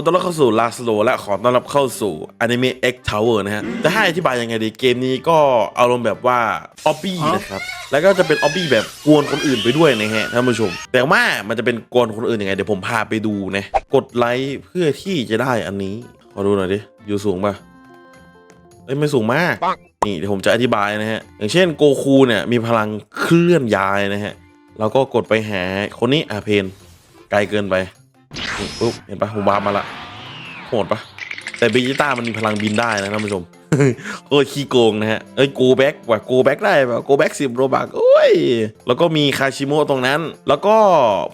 อต้อนรับเข้าสู่ลาสโลและขอต้อนรับเข้าสู่อนิเมะ X Tower นะฮะจะให้อธิบายยังไงดีเกมนี้ก็อารมณ์แบบว่าออบบี้นะครับ แล้วก็จะเป็นออบบี้แบบกวนคนอื่นไปด้วยนะฮะท่านผู้ชม แต่ว่ามันจะเป็นกวนคนอื่นยังไงเดี๋ยวผมพาไปดูนะกดไลค์เพื่อที่จะได้อันนี้ขอดูหน่อยดิอยู่สูงป่ะเอ้ยไม่สูงมากนี่เดี๋ยวผมจะอธิบายนะฮะ อย่างเช่นโกคูเนี่ยมีพลังเคลื่อนย้ายนะฮะเราก็กดไปหาคนนี้อาเพนไกลเกินไปนี่ ปุ๊บเห็นปะผมวามาละโหดปะแต่เบจิต้ามันมีพลังบินได้นะท่านผู้ชมโคตรขี้โกงนะฮะ เอ้ยโกแบ็กว่ะโกแบ็กได้ป่ะโกแบ็กสิบโรบักโอ้ย แล้วก็มีคาชิโมะตรงนั้น แล้วก็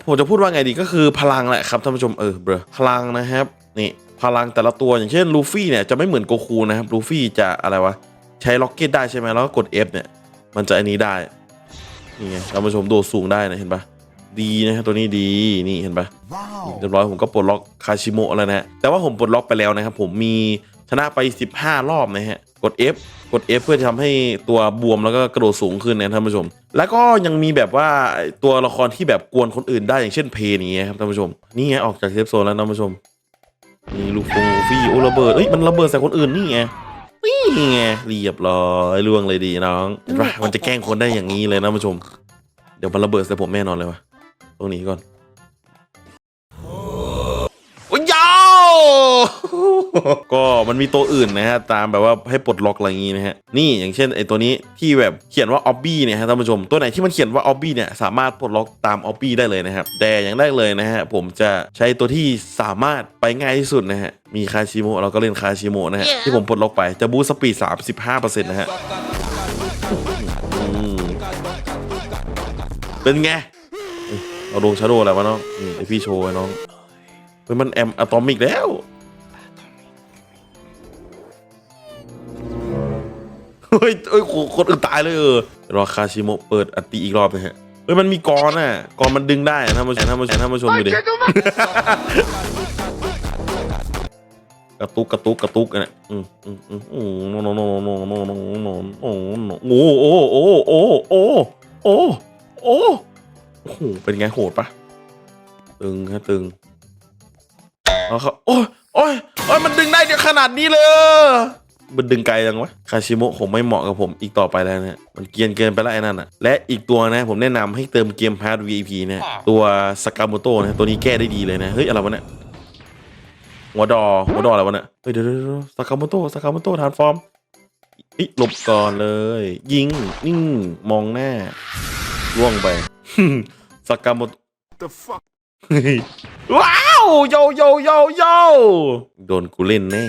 ผมจะพูดว่าไงดีก็คือพลังแหละครับท่านผู้ชมเออเบรพลังนะครับ นี่พลังแต่ละตัวอย่างเช่นลูฟี่เนี่ยจะไม่เหมือนโกคูนะครับลูฟี่จะอะไรวะ ใช้ล็อกเก็ตได้ใช่ไหมแล้วก็กด F เนี่ย มันจะอันนี้ได้ นี่ไงท่านผู้ชมโดดสูงได้นะเห็นปะ ดีนะฮะตัวนี้ดีนี่เห็นปะ Wow. เรียบร้อยผมก็ปลดล็อกคาชิโมะแล้วนะฮะแต่ว่าผมปลดล็อกไปแล้วนะครับผมมีชนะไป 15 รอบนะฮะกด F กด F เพื่อจะทำให้ตัวบวมแล้วก็กระโดดสูงขึ้นนะท่านผู้ชม แล้วก็ยังมีแบบว่าตัวละครที่แบบกวนคนอื่นได้อย่างเช่นเพนอย่างเงี้ยครับท่านผู้ชมนี่ไงออกจากเซฟโซนแล้วท่านผู้ชมนี่ลูกฟงลูฟี่โอ้ระเบิดเอ้ยมันระเบิดใส่คนอื่นนี่ไงนี่ไงเรียบร้อยล่วงเลยดีน้องเห็นปะมันจะแกล้งคนได้อย่างนี้เลยนะท่านผู้ชม เดี๋ยวมันระเบิดใส่ผมแน่นอนเลยวะ ตรงนี้ก่อนโอ้ยยาวก็มันมีตัวอื่นนะฮะ ตามแบบว่าให้ปลดล็อกอะไรอย่างงี้นะฮะ นี่อย่างเช่นไอตัวนี้ที่แบบเขียนว่าออบบี้เนี่ยฮะท่านผู้ชม ตัวไหนที่มันเขียนว่าออบบี้เนี่ยสามารถปลดล็อกตามออบบี้ได้เลยนะครับ แต่อย่างแรกเลยนะฮะ ผมจะใช้ตัวที่สามารถไปง่ายที่สุดนะฮะ มีคาชิโมะเราก็เล่นคาชิโมะนะฮะ ที่ผมปลดล็อกไปจะบูสต์สปีด35%นะฮะอืมเป็นไง เอาดวงชาโดว์อะไรวะน้องไอพี่โชว์ไว้น้องเฮ้ยมันแอมอะตอมิกแล้วเฮ้ยเอ้ยโคนอื่นตายเลยเออรอคาชิโมะเปิดอัตติอีกรอบนะฮะเฮ้ยมันมีกรน่ะกรมันดึงได้นะท่านผู้ชมท่านผู้ชมท่านผู้ชมดูดิกระตุกกระตุกกระตุกเนี่ยอืมอืมอืมอืมโนโนโนโนโนโนโนโนโอ้โหโอ้โอ้โอ้โอ้โอ้ โอ้โหเป็นไงโหดปะตึงฮะตึงเอาครับโอ้ยโอ้ยโอ้ยมันดึงได้เดี๋ยวขนาดนี้เลยมันดึงไกลยังวะคาชิโมะคงไม่เหมาะกับผมอีกต่อไปแล้วนะฮะมันเกียนเกินไปแล้วไอ้นั่นอะ และอีกตัวนะผมแนะนำให้เติมเกมพาร์ท VIP เนี่ยตัวสกามโตนะตัวนี้แก้ได้ดีเลยนะ เฮ้ย อะไรวะเนี่ยหัวดอหัวดออะไรวะเนี่ยเฮ้ยเดี๋ยวเดี๋ยวสกามโตสกามโตทานฟอร์มอิหลบก่อนเลย ยิงนิ่งมองหน้าล่วงไป สกาโมโต The fuck? ว้าวโยโยโยโยโดนกูเล่นแน่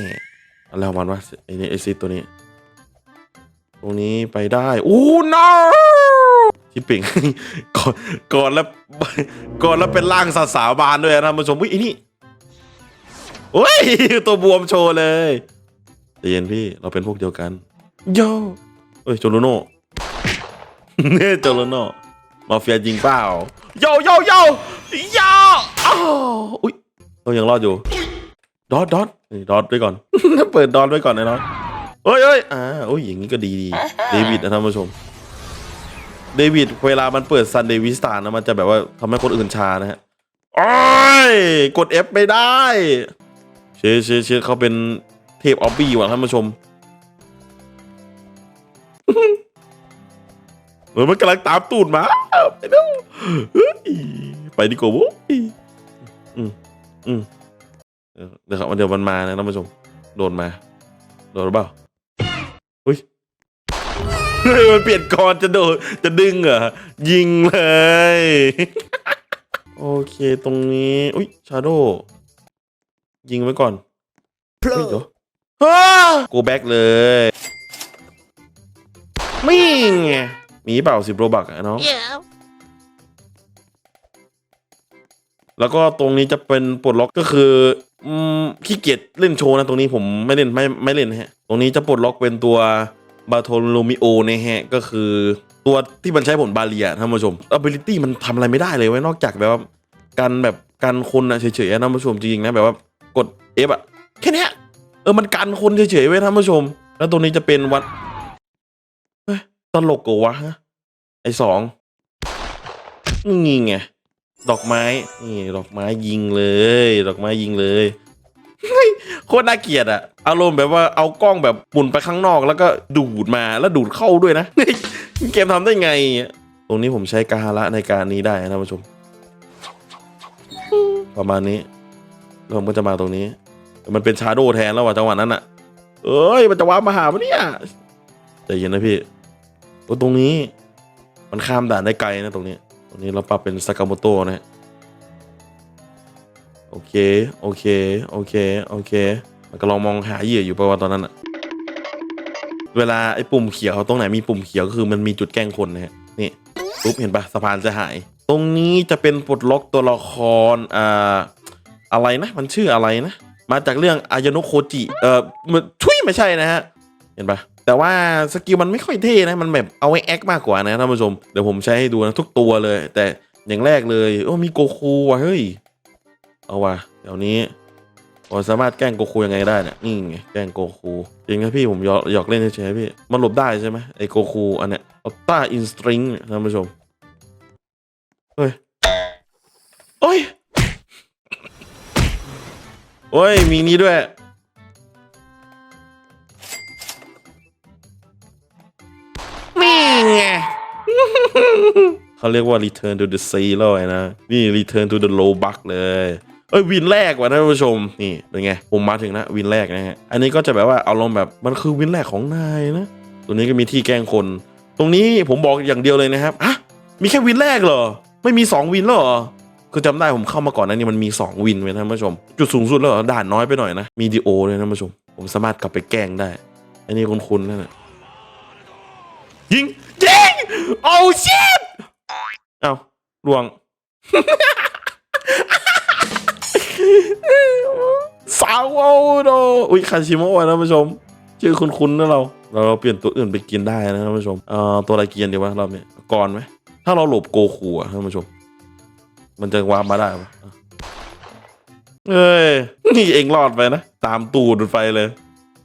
อะไรของมันวะไอ้นี่ไอซิตัวนี้ ตรงนี้ไปได้อู้ no ชิปปิงก่อนก่อนแล้วก่อนแล้วเป็นร่างสาสาบานด้วยนะท่านผู้ชมอุ้ยไอ้นี่โอ้ยตัวบวมโชว์เลยใจเย็นพี่เราเป็นพวกเดียวกันโยเอ้ยโจโรโน่เนี่ยโจโรโน่ มาเฟียจริงเปล่าโยโยโยโยอ้าวอุ้ยเรายังรอดอยู่ดอทดอทนี่ดอทไว้ก่อน เปิดดอทไว้ก่อนนะน้องเฮ้ยเฮ้ยอ่าโอ้ยอย่างนี้ก็ดีดีเดวิดนะท่านผู้ชม เดวิดเวลามันเปิดซันเดวิสตานะมันจะแบบว่าทำให้คนอื่นชานะฮะโอ้ยกด F ไม่ได้ เชื่อเชื่อเชื่อเขาเป็นเทพออบบี้ว่ะท่านผู้ชม อนมันกำลังตามตูดมาไปดูเฮ้ยไปดีกว่าโว้ยอืมอืมเออเดี๋ยวครับเดี๋ยวมันมานะท่านผู้ชมโดนมา โดนหรือเปล่าอุ้ยเฮ้ยมันเปลี่ยนกรจะโดนจะดึงเหรอยิงเลย โอเคตรงนี้ อุ้ยชาโดยิงไว้ก่อนเฮ้ยเดี๋ยวโกแบ็กเลยมีไง มีเปล่าสิบโรบักอะน้อง Yeah. แล้วก็ตรงนี้จะเป็นปลดล็อกก็คืออืมขี้เกียจเล่นโชว์นะตรงนี้ผมไม่เล่นไม่ไม่เล่นนะฮะ ตรงนี้จะปลดล็อกเป็นตัวบาโทโลมิโอนะฮะก็คือตัวที่มันใช้ผลบาเลียท่านผู้ชม ability มันทำอะไรไม่ได้เลยเว้ยนอกจากแบบว่าการแบบการคนอะเฉยๆอะท่านผู้ชมจริงๆนะแบบว่ากด F อะแค่เนี้ยเออมันกันคนเฉยๆไว้ยท่านผู้ชม แล้วตรงนี้จะเป็นวัดเฮ้ยต ลกกวะฮะไอสองนี่ไงดอกไม้นี่ดอกไม้ยิงเลย ดอกไม้ยิงเลยโคตรน่าเกลียดอะอารมณ์แบบว่าเอากล้องแบบหมุนไปข้างนอก แล้วก็ดูดมาแล้วดูดเข้าด้วยนะเกมทำได้ไง ตรงนี้ผมใช้กาฮาระในการนี้ได้นะท่านผู้ชม ประมาณนี้แล้วผมก็จะมาตรงนี้ มันเป็นชาโดว์แทนแล้วว่ะจังหวะนั้นอะเอ้ยมันจะว้ามาหาปะเนี่ยใจเย็นนะพี่ โอ้ตรงนี้ มันข้ามด่านได้ไกลนะตรงนี้ ตรงนี้เราปรับเป็นสากาโมโตะนะฮะโอเค โอเค โอเค โอเค มันก็ลองมองหาเหยื่ออยู่เพระว่าตอนนั้นอะเวลาไอ้ปุ่มเขียวตรงไหนมีปุ่มเขียวก็คือมันมีจุดแกล้งคนนะฮะ นี่ปุ๊บเห็นปะสะพานจะหาย ตรงนี้จะเป็นปลดล็อกตัวละครอ่าอะไรนะ มันชื่ออะไรนะ มาจากเรื่องอายนุโคจิ เอ่อมันทุยไม่ใช่นะฮะ เห็นปะ แต่ว่าสกิลมันไม่ค่อยเท่นะ มันแบบเอาไว้แอคมากกว่านะท่านผู้ชม เดี๋ยวผมใช้ให้ดูนะทุกตัวเลย แต่อย่างแรกเลยโอ้มีโกคูว่ะเฮ้ย เอาว่ะเดี๋ยวนี้ผมสามารถแกล้งโกคูยังไงได้เนี่ยนี่ไงแกล้งโกคูจริงครับพี่ผมหยอกหยอกเล่นเฉยๆพี่ มันหลบได้ใช่ไหมไอโกคูอันเนี้ยอัลต้าอินสตริงท่านผู้ชม เฮ้ย โอ้ย โอ้ย มีนี้ด้วย เขาเรียกว่า return to the sea เลยนะ นี่ return to the low buck เลย เอ้ย วินแรกว่ะท่านผู้ชม นี่เป็นไง ผมมาถึงนะ วินแรกนะฮะ อันนี้ก็จะแบบว่าเอาลงแบบมันคือวินแรกของนายนะ ตัวนี้ก็มีที่แกล้งคน ตรงนี้ผมบอกอย่างเดียวเลยนะครับอะมีแค่วินแรกเหรอ ไม่มี 2 วินเหรอคือจำได้ผมเข้ามาก่อนนะนี่มันมี 2 วินไว้ท่านผู้ชม จุดสูงสุดแล้วเหรอด่านน้อยไปหน่อยนะ มีดีโอเลยท่านผู้ชม ผมสามารถกลับไปแกล้งได้ อันนี้คุ้นๆนั่นแหละยิงยิงโอ้ชิ เอ้าลวงสาวโอโดอุ้ยคาชิโมะนะท่านผู้ชม ชื่อคุ้นๆนะเรา เราเราเปลี่ยนตัวอื่นไปกินได้นะท่านผู้ชมเอ่อตัวอะไรกินดีวะรอบนี้ก่อนไหมถ้าเราหลบโกคูอะท่านผู้ชม มันจะวาร์ปมาได้ปะเอ้ยนี่เองรอดไปนะ ตามตูดไปเลย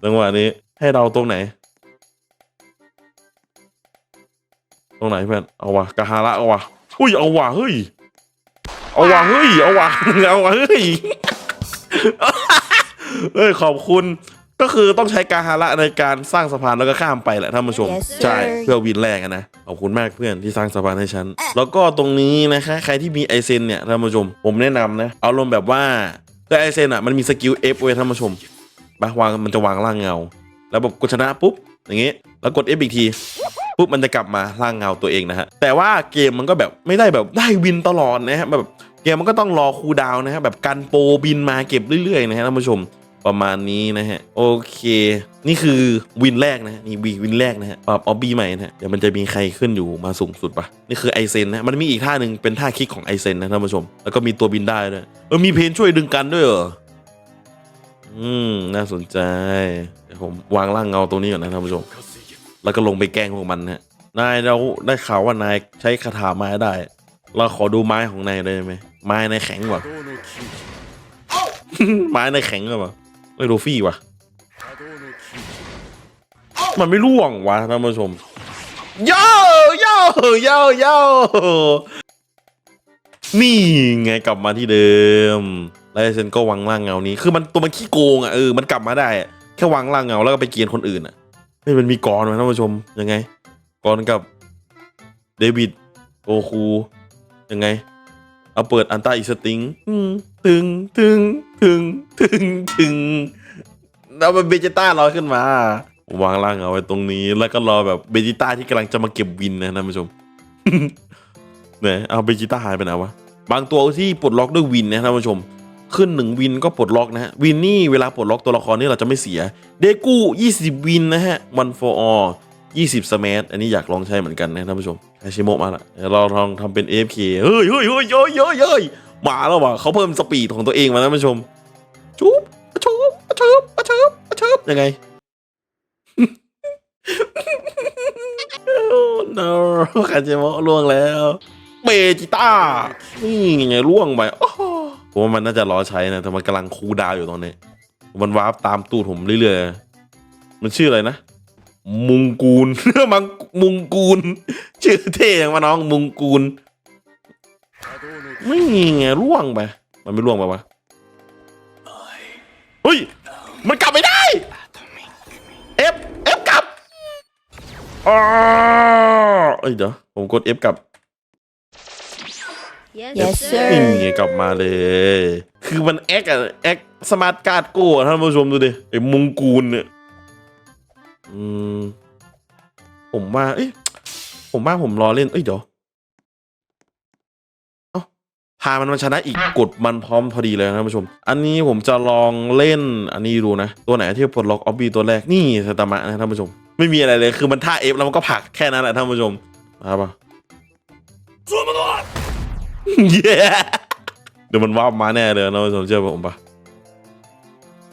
จังหวะนี้ ให้เราตรงไหน ตรงไหนเพื่อนเอาวะกาฮาระเอาวะ อุ้ยเอาวะเฮ้ย เอาวะเฮ้ย เอาวะเอาวะเฮ้ยเฮ้ยขอบคุณก็คือต้องใช้กาฮาระในการสร้างสะพานแล้วก็ข้ามไปแหละท่านผู้ชม Yes, sir ใช่เพื่อวินแรกอะนะขอบคุณมากเพื่อนที่สร้างสะพานให้ฉัน แล้วก็ตรงนี้นะคะใครที่มีไอเซนเนี่ยท่านผู้ชม ผมแนะนำนะ เอาลงแบบว่าก็ไอเซนอะมันมีสกิล F เว้ยท่านผู้ชมมาวางมันจะวางร่างเงา แล้วแบบกดชนะปุ๊บ อย่างงี้ แล้วกด F อีกทีปุ๊บมันจะกลับมาร่างเงาตัวเองนะฮะ แต่ว่าเกมมันก็แบบไม่ได้แบบได้วินตลอดนะฮะแบบเกมมันก็ต้องรอคูดาวนะฮะแบบกันโปรบินมาเก็บเรื่อยๆนะฮะท่านผู้ชมประมาณนี้นะฮะ โอเค นี่คือวินแรกนะฮะนี่วีวินแรกนะฮะปรับออบบี้ใหม่นะฮะเดี๋ยวมันจะมีใครขึ้นอยู่มาสูงสุดปะนี่คือไอเซนนะมันมีอีกท่าหนึ่งเป็นท่าคลิกของไอเซนนะท่านผู้ชม แล้วก็มีตัวบินได้ด้วยเออมีเพนช่วยดึงกันด้วยเหรออืมน่าสนใจ ผมวางร่างเงาตรงนี้ก่อนนะท่านผู้ชม แล้วก็ลงไปแกล้งพวกมันนะฮะนายเราได้ข่าวว่านายใช้คาถาไม้ได้ เราขอดูไม้ของนายได้ไหมไม้นายแข็งกว่าไม้นายแข็งกว่าไม่โรฟี่ว่ะมันไม่ร่วงวะท่านผู้ชมย่โย่โย่โย่นี่ไงกลับมาที่เดิมแล้วเซนก็วางร่างเงานี้ คือมันตัวมันขี้โกงอะเออมันกลับมาได้ ค่วางร่างเงาแล้วก็ไปเกียนคนอื่นอะเฮ้ยมันมีกรไหมท่านผู้ชมยังไงกรกับเดวิดโอคูยังไง เอาเปิดอันต้าอีสติงถึงถึงถึงถึงถึงแล้วมันเบจิต้าลอยขึ้นมา วางร่างเอาไว้ตรงนี้ แล้วก็รอแบบเบจิต้าที่กำลังจะมาเก็บวินนะท่านผู้ชมเนี่ยเอาเบจิต้าหายไปไหนวะบางตัวที่ปลดล็อกด้วยวินนะท่านผู้ชม ขึ้นหนึ่งวินก็ปลดล็อกนะฮะ วินนี่เวลาปลดล็อกตัวละครนี่เราจะไม่เสีย เดกู20 วินนะฮะ one for all 20สมัอันนี้อยากลองใช้เหมือนกันนะท่านผู้ชมฮาชิโมะมาละเราลองทำเป็น AFK เฮ้ยเฮ้ยเฮ้ยเฮ้ยเฮ้ยเฮ้ยมาแล้วว่ะเขาเพิ่มสปีดของตัวเองมาท่านผู้ชมชุบชุบชุบชุบชุบยังไงโอ้ no คาชิโมะล่วงแล้ว เบจิต้านี่ไงล่วงไปโอ้โห ผมว่ามันน่าจะรอใช้นะแต่มันกำลังคูลดาวอยู่ตอนนี้ มันวาร์ปตามตูดผมเรื่อยๆ มันชื่ออะไรนะ มุงกูล มังมุงกูล ชื่อเท่ยังวะน้องมุงกูล ไม่มีไงล่วงไป มันไม่ล่วงไปวะเฮ้ย มันกลับไม่ได้ เอฟ เอฟกลับอ้าวเอ้ยเดี๋ยวผมกด F กลับ Yes, Yes, sir. นี่ไงกลับมาเลย คือมันแอคอะแอคสมาร์ทการ์ดโก้อะท่านผู้ชมดูดิไอ้มงกูลเนี่ยอืมผมว่า เอ้ยผมว่าผมรอเล่น เอ้ยเดี๋ยวเอ้าพามันมาชนะอีกกดมันพร้อมพอดีเลยนะท่านผู้ชม อันนี้ผมจะลองเล่นอันนี้ดูนะ ตัวไหนที่ปลดล็อกออบบี้ตัวแรกนี่สตามะนะท่านผู้ชม ไม่มีอะไรเลยคือมันท่าเอฟแล้วมันก็ผลักแค่นั้นแหละท่านผู้ชมมาปะเย้ เดี๋ยวมันวาบมาแน่เลยนะท่านผู้ชมเชื่อผมปะ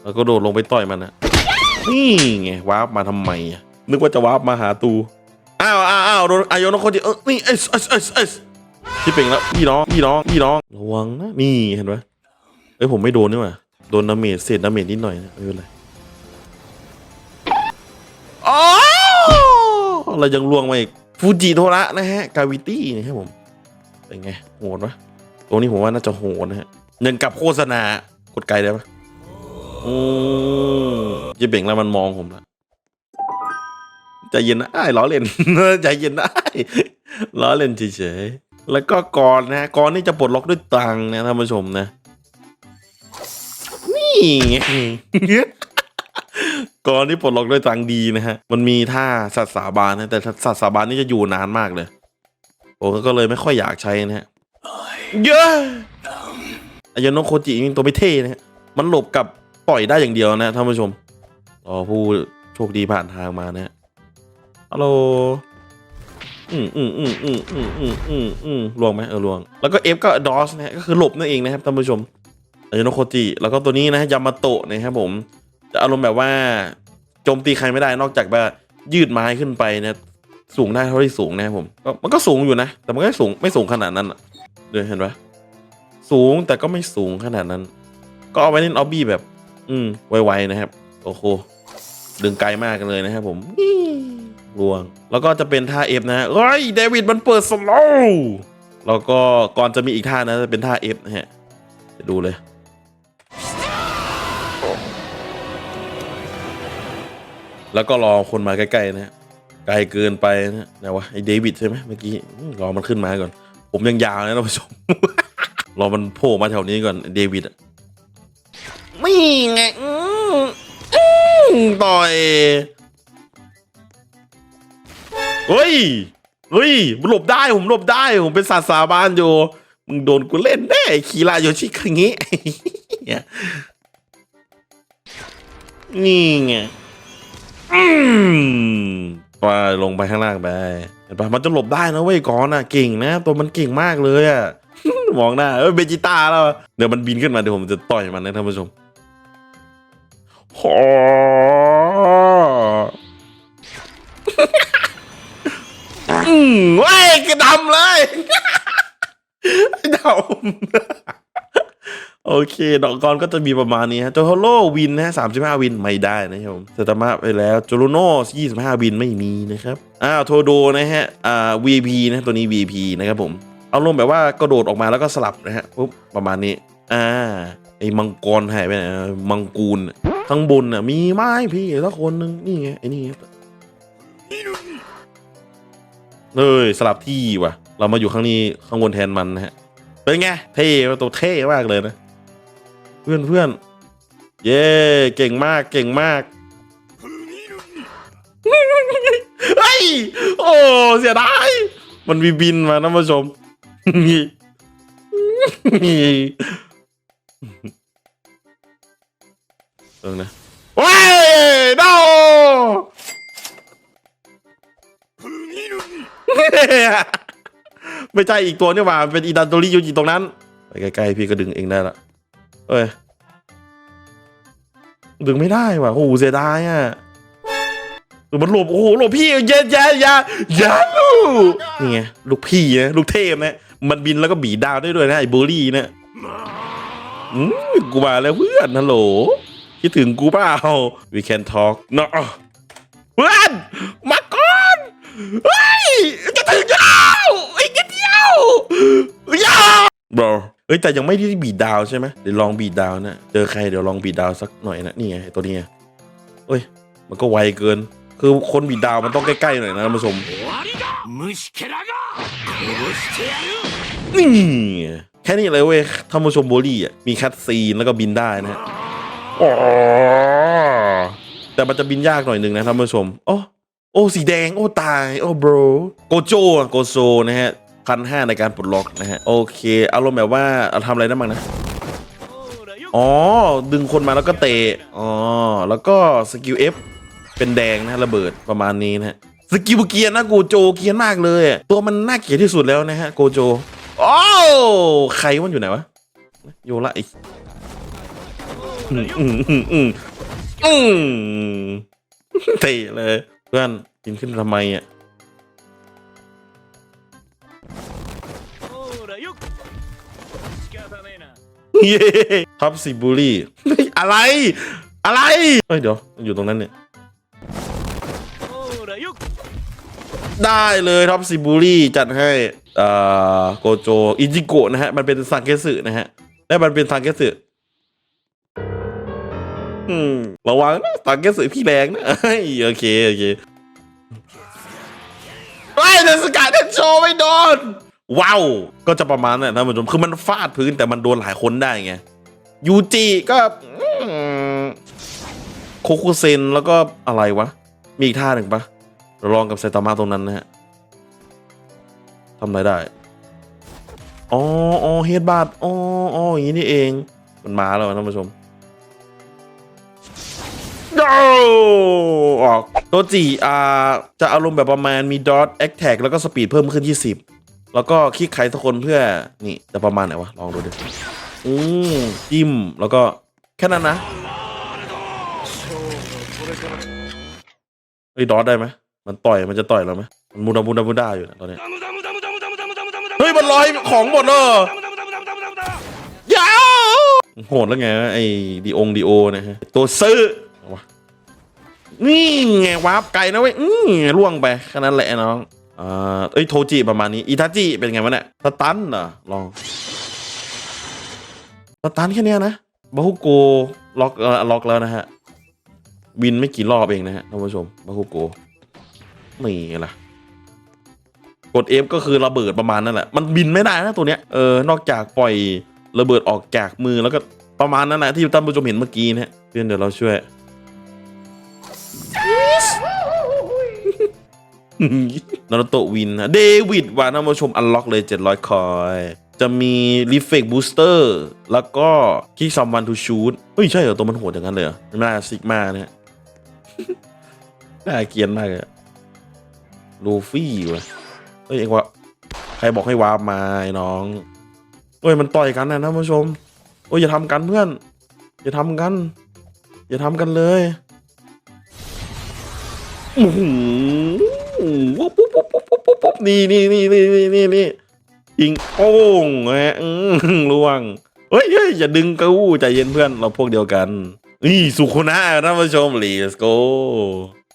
แล้วก็โดดลงไปต่อยมันนะนี่ไงวาบมาทำไมอะนึกว่าจะวาบมาหาตูอ้าวอ้าวอ้าวโดนอายโนโคจิเออนี่เอสเอสเอสเอสที่เป็นแล้วพี่น้องพี่น้องพี่น้องระวังนะนี่เห็นไหมเอ้ยผมไม่โดนนี่หว่าโดนดาเมจเศษดาเมจนิดหน่อยนะไม่เป็นไรอ๋อเรายังล่วงมาอีกฟูจิโทระนะฮะกาวิตี้นะครับผม เป็นไงโหดปะตัวนี้ผมว่าน่าจะโหดนะฮะเงินกับโฆษณากดไกลได้ปะอืมจะเบ่งแล้วมันมองผมละใจเย็นนะไอ้ล้อเล่นใจเย็นนะอ้ล้อเล่นเฉยๆแล้วก็กรนะกรนี่จะปลดล็อกด้วยตังนะท่านผู้ชมนะ นี่ไงกรนี่ปลดล็อกด้วยตังดีนะฮะ มันมีท่าสัตว์สาบานนะแต่สัตว์สาบานนี่จะอยู่นานมากเลย ผมก็เลยไม่ค่อยอยากใช้นะฮะเยอะอายาโนโคจินี่ตัวไม่เท่นะฮะมันหลบกับปล่อยได้อย่างเดียวนะท่านผู้ชมรอผู้โชคดีผ่านทางมานะฮะฮัลโหลอืมอืมอืมอืมอืมอืมอืมอืมลวงไหมเออลวง แล้วก็เอฟก็ดอสนะฮะก็คือหลบนั่นเองนะครับท่านผู้ชมอายโนโคจิแล้วก็ตัวนี้นะฮะยามาโตะนะครับผมจะอารมณ์แบบว่าโจมตีใครไม่ได้นอกจากว่ายืดไม้ขึ้นไปนะ สูงได้เท่าที่สูงนะครับผมก็มันก็สูงอยู่นะ แต่มันก็ไม่สูงไม่สูงขนาดนั้นเดี๋ยวเห็นปะสูงแต่ก็ไม่สูงขนาดนั้น ก็เอาไว้เล่นออบบี้แบบ อืมไวๆนะครับ โอ้โหดึงไกลมากเลยนะครับผมลวง แล้วก็จะเป็นท่าเอฟนะฮะเฮ้ยเดวิดมันเปิดสโลว์แล้วก็ก่อนจะมีอีกท่านะจะเป็นท่าเอฟนะฮะจะดูเลยแล้วก็รอคนมาใกล้ๆนะฮะ ไกลเกินไปนะไหนวะไอเดวิดใช่ไหมเมื่อกี้อืมรอมันขึ้นมาก่อน ผมยังยาวนะท่านผู้ชม รอมันโผล่มาแถวนี้ก่อนเดวิดอะไม่ไงอืมอืมต่อยเฮ้ยเฮ้ยผมหลบได้ผมหลบได้ผมเป็นศาสตร์สาบานอยู่มึงโดนกูเล่นแน่คีราโยชิคังงี้เนี่ยนี่ไงอืม ไปลงไปข้างล่างไปเห็นปะมันจะหลบได้นะเว้ยกอนอะเก่งนะ ตัวมันเก่งมากเลยอะ มองหน้าเออเบจิต้าแล้วเดี๋ยวมันบินขึ้นมาเดี๋ยวผมจะต่อยมันนะท่านผู้ชมโอ้อืมเว้ยกระดำเลยดำ โอเค ดอกกรก็จะมีประมาณนี้ฮะโจโฮโลวินนะฮะสามสิบห้าวินไม่ได้นะครับผมสตามะไปแล้วโจโรโน่ยี่สิบห้าวินไม่มีนะครับอ้าวโทโดนะฮะอ่า VP นะตัวนี้ VP นะครับผม เอาลงแบบว่ากระโดดออกมาแล้วก็สลับนะฮะปุ๊บประมาณนี้ อ่าไอ้มังกรหายไปไหนมังกูลข้างบนน่ะมีไม้พี่สักคนหนึ่งนี่ไงไอ้นี่ไงเฮ้ยสลับที่ว่ะ เรามาอยู่ข้างนี้ข้างบนแทนมันนะฮะเป็นไงเท่ตัวเท่มากเลยนะ พื่อนเพื่อนเย้เก่งมากเก่งมากเฮ้ยโอ้เสียดายมันมีบินมานะผู้ชมเออนะว้ยโนไม่ใช่อีกตัวนี่หว่าเป็นอีดันโตริยูจิตรงนั้นไปใกล้ๆพี่ก็ดึงเองได้ละ เอ้ย ดึงไม่ได้ว่ะโอ้โหเสียดายอะหรือมันหลบโอ้โหหลบพี่เย็นอย่ายาอย่าลูนี่ไงลูกพี่นะลูกเทพนะมันบินแล้วก็บีดาวได้ด้วยนะไอ้บูลี่เนะอืมกูมาแล้วเพื่อนฮัลโหลคิดถึงกูเปล่า we can talk เนาะเพื่อนมาก่อนเฮ้ยจะถึงแล้วอีกนิดเดียวยา bro เอ้ยแต่ยังไม่ได้บีดดาวใช่ไหมเดี๋ยวลองบีดดาวนะเจอใครเดี๋ยวลองบีดดาวสักหน่อยนะนี่ไงตัวนี้เอ้ย มันก็ไวเกิน คือคนบีดดาวมันต้องใกล้ๆหน่อยนะท่านผู้ชมนี่แค่นี้เลยเว้ยท่านผู้ชมโบลี่อะมีแคัตซีนแล้วก็บินได้นะะแต่มันจะบินยากหน่อยหนึ่งนะท่านผู้ชมโอ้โอ้สีแดงโอ้ตายโอ้บรโกโจโกโซนะฮะ พันห้าในการปลดล็อกนะฮะ โอเคอารมณ์แบบว่าเราทำอะไรได้บ้างนะ อ๋อ ดึงคนมาแล้วก็เตะ อ๋อ แล้วก็สกิลเอฟเป็นแดงนะระเบิดประมาณนี้นะฮะ สกิลเกียร์นะโกโจเกียร์มากเลย ตัวมันน่าเกลียดที่สุดแล้วนะฮะโกโจโอ้ใครมันอยู่ไหนวะโยละอีกอืมอืมอืมอืมเตะเลย เพื่อนกินขึ้นทำไมอะ ท็อปสิบูรี่อะไร อะไรเฮ้ยเดี๋ยวอยู่ตรงนั้นเนี่ยได้เลยท็อปซิบูรี่จัดให้อ่าโกโจอิจิโกะนะฮะ มันเป็นสังเกสึนะฮะ และมันเป็นสังเกสึอืมระวังสังเกสึพี่แรงนะโอเค โอเคไอ้เดสกัดเดนโชไม่โดน ว้าวก็จะประมาณนั้นท่านผู้ชมคือมันฟาดพื้นแต่มันโดนหลายคนได้ไงยูจิก็โคคุเซนแล้วก็อะไรวะ มีอีกท่าหนึ่งปะเราลองกับไซตามะตรงนั้นนะฮะทำอะไรได้ อ๋ออ๋อเฮดบาร์อ๋ออ๋ออย่างนี้นี่เอง มันมาแล้วท่านผู้ชมโดออกโตจิอ่าจะอารมณ์แบบประมาณมีดอทแอคแท็กแล้วก็สปีดเพิ่มขึ้น 20 แล้วก็คลิกใครสักคนเพื่อนี่จะประมาณไหนวะลองดูดิอืมจิ้มแล้วก็แค่นั้นนะเฮ้ยดอทได้ไหมมันต่อยมันจะต่อยเราไหมมันมูดามูดามูดาอยู่นะตอนนี้เฮ้ยมันลอยของหมดเลยยาวโหดแล้วไงไอ้ดีองดีโอนะฮะตัวซื้อนี่ไงวาร์ปไกลนะเว้ยอืมล่วงไปแค่นั้นแหละน้อง อ่าเอ้ยโทจิประมาณนี้อิทาจิเป็นไงวะเนี่ยสตันเหรอลองสตันแค่เนี้ยนะบาฮุโกล็อกล็อกแล้วนะฮะบินไม่กี่รอบเองนะฮะท่านผู้ชมบาฮุโกนี่ล่ะกด F ก็คือระเบิดประมาณนั่นแหละ มันบินไม่ได้นะตัวเนี้ย เออ นอกจากปล่อยระเบิดออกจากมือแล้วก็ประมาณนั้นแหละที่ท่านผู้ชมเห็นเมื่อกี้นะเพื่อนเดี๋ยวเราช่วย นารุโตะวินนะเดวิดวาท่านผู้ชมอันล็อกเลย 700 คอย จะมีรีเฟกบูสเตอร์แล้วก็คิกซัมวันทูชูดเฮ้ย ใช่เหรอ ตัวมันโหดอย่างนั้นเลยเหรอไม่น่าซิกมาเนี่ยน่าเกียนมากเลยลูฟี่วะเฮ้ยเองวะใครบอกให้วาร์ปมาไอ้น้องเฮ้ยมันต่อยกันนะท่านผู้ชมโอ้ยอย่าทำกันเพื่อน อย่าทำกัน อย่าทำกันเลยอ้โหปุ๊บ ปุ๊บปุ๊บปุ๊บปุ๊บปุ๊บปุ๊บนี่นี่นี่นี่นี่นี่นี่ยิงโป้งแหล่วงเฮ้ยเฮ้ยอย่าดึงกูใจเย็นเพื่อนเราพวกเดียวกันนี่สุโคนะท่านผู้ชม let's go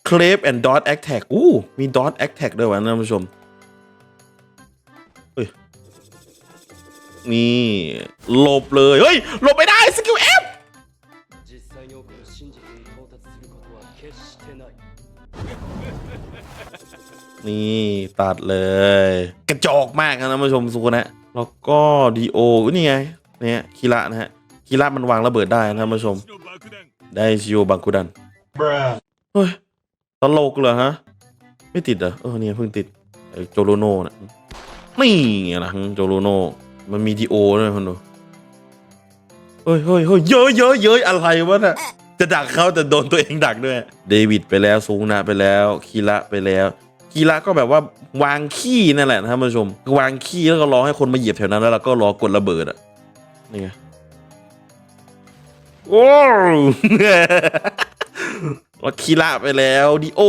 เคลฟแอนด์ดอทแอคแท็กอู้มีดอทแอคแท็กด้วยวะท่านผู้ชมเฮ้ยนี่หลบเลย เฮ้ยหลบไม่ได้สกิลเอ นี่ตัดเลย กระจอกมากนะท่านผู้ชมสุนะ แล้วก็ดีโอนี่ไงเนี่ยคีระนะฮะคีระมันวางระเบิดได้นะท่านผู้ชม ได้ชิโอบังคุดันเฮ้ยตลกเหรอฮะ ไม่ติดเหรอเออเนี่ยเพิ่งติดโจโลโน่นะนี่ไงล่ะโจโลโน่มันมีดีโอด้วยคนดูเฮ้ยเฮ้ยเฮ้ยเยอะเยอะเยอะอะไรวะน่ะจะดักเขาแต่โดนตัวเองดักด้วย เดวิดไปแล้วซูงนะไปแล้วคีระไปแล้ว คีระก็แบบว่าวางขี้นั่นแหละนะท่านผู้ชม วางขี้แล้วก็รอให้คนมาเหยียบแถวนั้นแล้วเราก็รอกดระเบิดอะนี่ไงโอ้วแล้วคีระไปแล้วดิโอ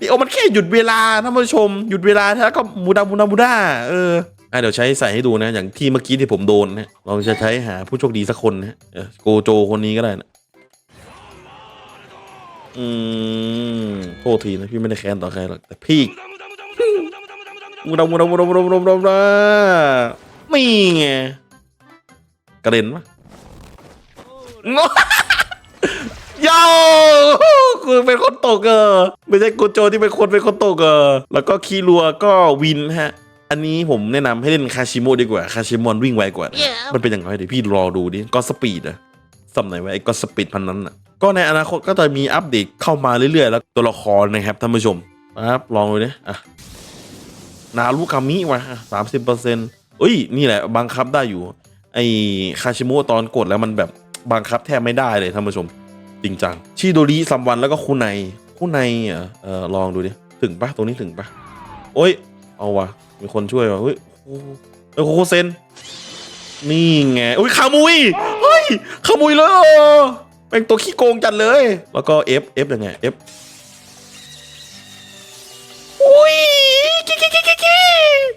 ดิโอมันแค่หยุดเวลาท่านผู้ชม หยุดเวลาแล้วก็มูดามูดามูดาเอออะเดี๋ยวใช้ใส่ให้ดูนะ อย่างที่เมื่อกี้ที่ผมโดนนะเราจะใช้หาผู้โชคดีสักคนนะโกโจคนนี้ก็ได้นะ อืมโทษทีนะพี่ไม่ได้แค้นต่อใครหรอกแต่พี่อุดมอุดมอุดมอุดมอุดมอุดมนะไม่ไงกระเด็นปะงยาวกูเป็นคนตกเออไม่ใช่กูโจที่เป็นคนเป็นคนตกเออแล้วก็คีรัวก็วินฮะ อันนี้ผมแนะนำให้เล่นคาชิโมดีกว่า คาชิมอนวิ่งไวกว่า มันเป็นอย่างไรเดี๋ยวพี่รอดูดิก็สปีดอะสำไหนไว้ไอ้ก็สปีดพันนั้นอะ ก็ในอนาคตก็จะมีอัปเดตเข้ามาเรื่อยๆ แล้วตัวละครนะครับท่านผู้ชมนะครับลองดูดิอะนารุคามิวะสามสิบเปอร์เซ็นต์เอ้ย นี่แหละบังคับได้อยู่ ไอคาชิโมตอนกดแล้วมันแบบบังคับแทบไม่ได้เลยท่านผู้ชม จริงจังชิโดริซัมวันแล้วก็คูไนคูไนอะเออลองดูดิ ถึงปะตรงนี้ถึงปะโอ้ย เอาวะมีคนช่วยวะเฮ้ยโอ้โหเอ้ยโคโคเซนนี่ไงโอ้ยขามุยเฮ้ยขามุยเลย เหรอเป็นตัวขี้โกงจัดเลย แล้วก็ F F ยังไง F อุ้ยกิ๊กกิ๊กกิ๊กกิ๊กกิ๊ก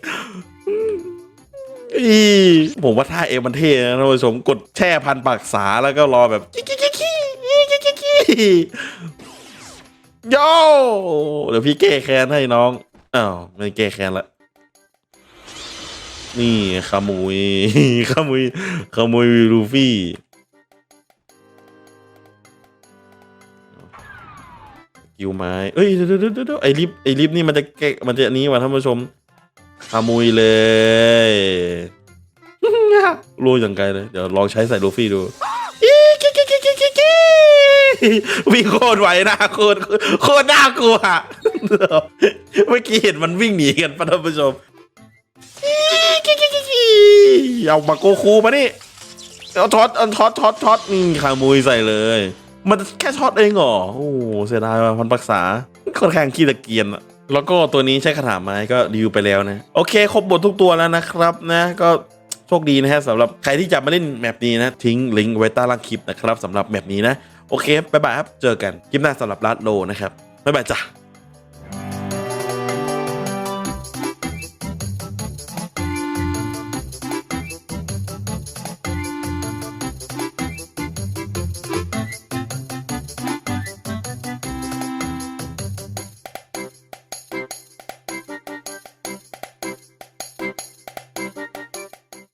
อีผมว่าท่าเอมันเท่นะท่านผู้ชมกดแช่พันปากษาแล้วก็รอแบบกิ๊กกิ๊กกิ๊กกิ๊กกิ๊กกิ๊กกิ๊กโย่เดี๋ยวพี่แก้แค้นให้น้องอ้าวไม่แก้แค้นละนี่ขโมยขโมยขโมยลูฟี่ กิวไม้เอ้ยเดี๋ยวเดี๋ยวเดี๋ยวเดี๋ยวไอลิฟไอลิฟนี่มันจะแกะมันจะอันนี้ว่ะท่านผู้ชมขโมยเลยรู้อย่างไกลเลย เดี๋ยวลองใช้ใส่ลูฟี่ดูวิ่งโคตรไวนะโคตรโคตรน่ากลัวเมื่อกี้เห็นมันวิ่งหนีกันปะท่านผู้ชมเอามาโกคูมานี่เอาท็อตเอาท็อตท็อตท็อตนี่ขามุยใส่เลย มันแค่ช็อตเองเหรอ โอ้เสียดายว่ะพันปรักษาค่อนข้างขี้ตะเกียนอะแล้วก็ตัวนี้ใช้คาถาไม้ก็รีวิวไปแล้วนะ โอเค ครบบททุกตัวแล้วนะครับนะก็โชคดีนะฮะสำหรับใครที่จะมาเล่นแมปนี้นะ ทิ้งลิงก์ไว้ใต้ล่างคลิปนะครับสำหรับแมปนี้นะ โอเคบ๊ายบายครับ เจอกันคลิปหน้าสำหรับลาดโลนะครับบ๊ายบายจ้ะ